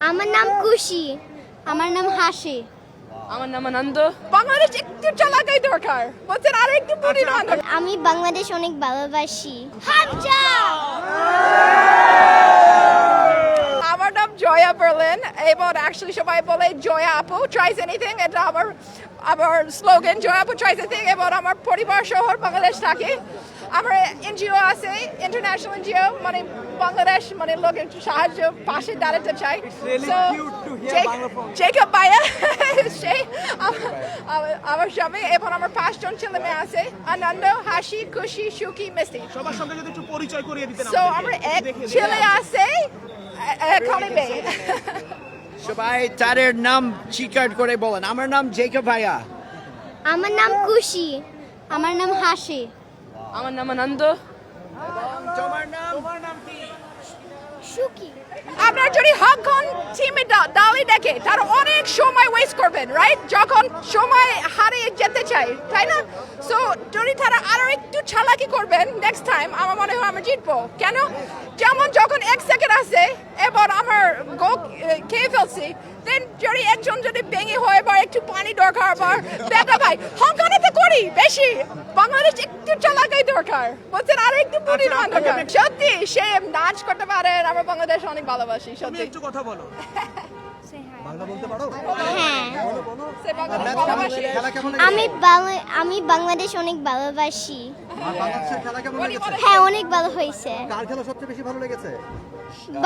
আমার নাম খুশি। আমার নাম হাসি। আমার নাম আনন্দ। বাংলাদেশ একটু চালাকাই দরকার। বলছেন আর একটু আমি বাংলাদেশ অনেক ভালোবাসি। নাম জয়া বার্লিন এবং অ্যাকচুয়ালি সবাই বলে জয়া আপু ট্রাইস এনিথিং এটা আমার আমার স্লোগান জয়া আপু ট্রাইস এনিথিং এবং আমার পরিবার শহর বাংলাদেশ থাকে আমার এনজিও আছে ইন্টারন্যাশনাল এনজিও মানে বাংলাদেশ মানে লোকের সাহায্য পাশে দাঁড়াতে চাই really So, cute to hear Jake- Banglaphone. Jacob ভাইয়া সে আমার স্বামী এবং আমার পাঁচজন ছেলে মেয়ে আছে আনন্দ হাসি খুশি সুখী মিষ্টি সবার সঙ্গে যদি একটু পরিচয় করিয়ে দিতেন সো আমার এক ছেলে আছে এখানে মেয়ে সবাই তাদের নাম চিকার করে বলেন। আমার নাম জেকব ভাইয়া। আমার নাম খুশি আমার নাম হাসি। আমার নাম আনন্দ। তোমার নাম? সুখী আপনার যদি হকন টিমে দাওয়াই দেখে তারা অনেক সময় ওয়েস্ট করবেন রাইট যখন সময় হারিয়ে যেতে চাই তাই না? সো যদি তারা আরও একটু চালাকি করবেন নেক্সট টাইম আমার মনে হয় আমরা জিতবো। কেন? যেমন যখন এক সেকেন্ড আছে এবার আমার খেয়ে ফেলছি। দেন যদি একজন যদি ভেঙে হয় বা একটু পানি দরকার বা বেটা ভাই তো করি বেশি। বাংলাদেশ একটু চালাকাই দরকার। বলছেন আর একটু বুড়ি আচ্ছা, দরকার সত্যি সে নাচ করতে পারে আমরা বাংলাদেশ অনেক ভালোবাসি সত্যি। একটু কথা বলো। বাংলা বলতে পারো? হ্যাঁ। আমি বাংলা- আমি বাংলাদেশ অনেক ভালোবাসি। বলি। হ্যাঁ। অনেক ভালো হয়েছে। কার খেলা সবচেয়ে বেশি ভালো লেগেছে?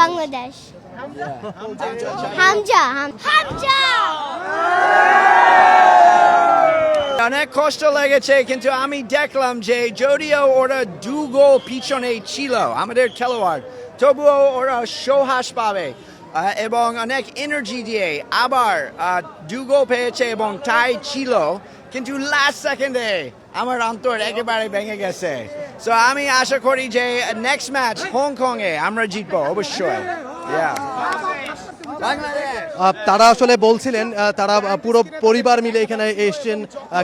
বাংলাদেশ। হামজা। হামজা অনেক কষ্ট লেগেছে কিন্তু আমি দেখলাম যে যদিও ওরা দু গোল পিছনে ছিল আমাদের খেলোয়াড় তবুও ওরা সহাস পাবে। এবং অনেক এনার্জি দিয়ে আবার দুগো পেয়েছে এবং টাই ছিল। কিন্তু লাস্ট সেকেন্ডে আমার অন্তর একেবারে ভেঙে গেছে। সো আমি আশা করি যে নেক্সট ম্যাচ হংকংয়ে আমরা জিতবো, অবশ্যই। বাংলাদেশ তারা আসলে বলছিলেন তারা পুরো পরিবার মিলে এখানে এসছেন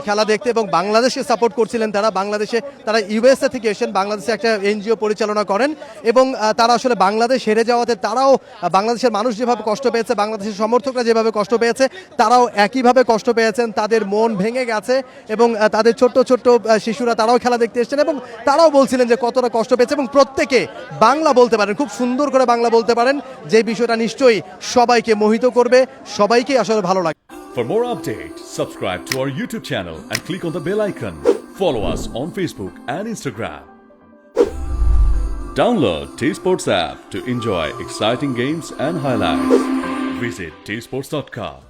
খেলা দেখতে এবং বাংলাদেশকে সাপোর্ট করছিলেন তারা। বাংলাদেশে, তারা ইউএসএ থেকে এসেছেন, বাংলাদেশে একটা এনজিও পরিচালনা করেন এবং তারা আসলে বাংলাদেশ হেরে যাওয়াতে তারাও বাংলাদেশের মানুষ যেভাবে কষ্ট পেয়েছে, বাংলাদেশের সমর্থকরা যেভাবে কষ্ট পেয়েছে, তারাও একইভাবে কষ্ট পেয়েছেন। তাদের মন ভেঙে গেছে এবং তাদের ছোট্ট ছোট্ট শিশুরা তারাও খেলা দেখতে এসেছেন এবং তারাও বলছিলেন যে কতটা কষ্ট পেয়েছে এবং প্রত্যেকে বাংলা বলতে পারেন, খুব সুন্দর করে বাংলা বলতে পারেন। যে বিষয়টা নিশ্চয়ই সবাইকে মোহিত করবে। সবাইকে আসলে ভালো লাগবে For more updates, subscribe to our YouTube channel and click on the bell icon. Follow us on Facebook and Instagram. Download T Sports app to enjoy exciting games and highlights. Visit tsports.com.